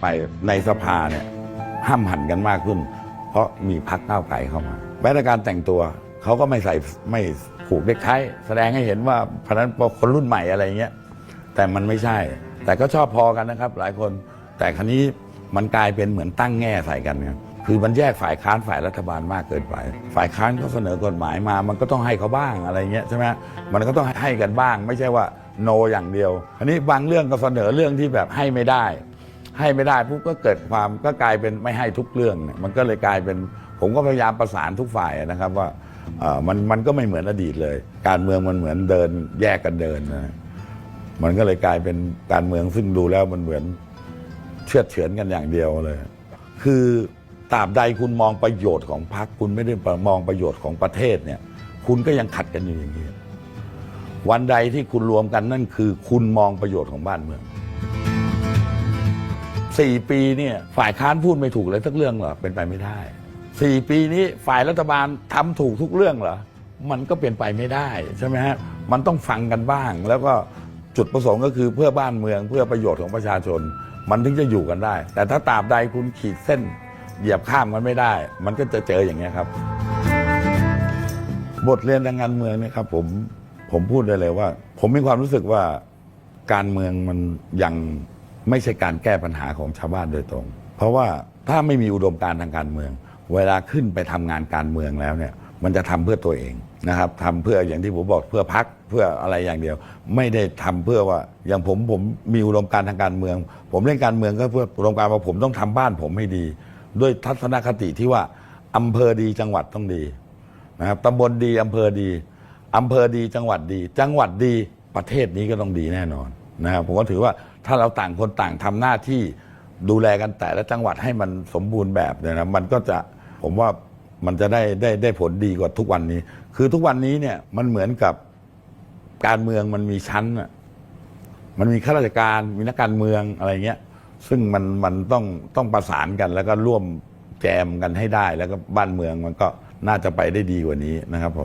ไปในสภาเนี่ยห้ามหันกันมากขึ้น เพราะมีพักก้าวไกลเข้ามาแม้แต่การแต่งตัวเขาก็ไม่ใส่ไม่ผูกเด็กไทแสดงให้เห็นว่าพนั้นคนรุ่นใหม่อะไรเงี้ยแต่มันไม่ใช่ แต่ก็ชอบพอกันนะครับ หลายคน แต่ครั้นี้มันกลายเป็นเหมือนตั้งแง่ใส่กันครับคือมันแยกฝ่ายค้านฝ่ายรัฐบาลมากเกินไป ฝ่ายค้านเขาเสนอกฎหมายมา มันก็ต้องให้เขาบ้างอะไรเงี้ยใช่ไหมมันก็ต้องให้กันบ้าง ไม่ใช่ว่าโนอย่างเดียว อันนี้บางเรื่องก็เสนอเรื่องที่แบบให้ไม่ได้ ให้ไม่ได้ปุ๊บก็เกิดความก็กลายเป็นไม่ให้ทุกเรื่องเนี่ยมันก็เลยกลายเป็นผมก็พยายามประสานทุกฝ่ายนะครับว่าเอ่อมันมันก็ไม่เหมือนอดีตเลย การเมืองมันเหมือนเดินแยกกันเดินนะมันก็เลยกลายเป็นการเมืองซึ่งดูแล้วมันเหมือนเชื่อดเฉือนกันอย่างเดียวเลย คือตราบใดคุณมองประโยชน์ของพรรคคุณไม่ได้มองประโยชน์ของประเทศเนี่ย คุณก็ยังขัดกันอยู่อย่างนี้วันใดที่คุณรวมกันนั่นคือ คุณมองประโยชน์ของบ้านเมือง สี่ปีเนี่ยฝ่ายค้านพูดไม่ถูกเลยสักเรื่องเหรอเป็นไปไม่ได้สี่ปีนี้ฝ่ายรัฐบาลทำถูกทุกเรื่องเหรอมันก็เป็นไปไม่ได้ใช่ไหมฮะมันต้องฟังกันบ้าง แล้วก็จุดประสงค์ก็คือเพื่อบ้านเมืองเพื่อประโยชน์ของประชาชน มันถึงจะอยู่กันได้ แต่ถ้าตราบใดคุณขีดเส้น เหยียบข้ามกันไม่ได้ มันก็จะเจออย่างนี้ครับ บทเรียนทางการเมืองเนะครับผมผมพูดได้เลยว่า ผมมีความรู้สึกว่าการเมืองมันยัง ไม่ใช่การแก้ปัญหาของชาวบ้านโดยตรง เพราะว่าถ้าไม่มีอุดมการณ์ทางการเมือง เวลาขึ้นไปทำงานการเมืองแล้วเนี่ยมันจะทำเพื่อตัวเองนะครับทำเพื่ออย่างที่ผมบอกเพื่อพักเพื่ออะไรอย่างเดียว ไม่ได้ทำเพื่อว่าอย่างผมผมมีอุดมการณ์ทางการเมือง ผมเล่นการเมืองก็เพื่ออุดมการณ์ว่าผมต้องทำบ้านผมให้ดี ด้วยทัศนคติที่ว่าอำเภอดีจังหวัดต้องดีนะครับตำบลดีอำเภอดีอำเภอดีจังหวัดดี จังหวัดดีประเทศนี้ก็ต้องดีแน่นอน นะครับผมก็ถือว่าถ้าเราต่างคนต่างทำหน้าที่ดูแลกันแต่ละจังหวัดให้มันสมบูรณ์แบบเนี่ยนะมันก็จะผมว่ามันจะได้ได้ได้ผลดีกว่าทุกวันนี้ คือทุกวันนี้เนี่ยมันเหมือนกับการเมืองมันมีชั้นมันมีข้าราชการมีนักการเมืองอะไรเงี้ย ซึ่งมันมันต้องต้องประสานกัน แล้วก็ร่วมแจมกันให้ได้ แล้วก็บ้านเมืองมันก็น่าจะไปได้ดีกว่านี้นะครับผม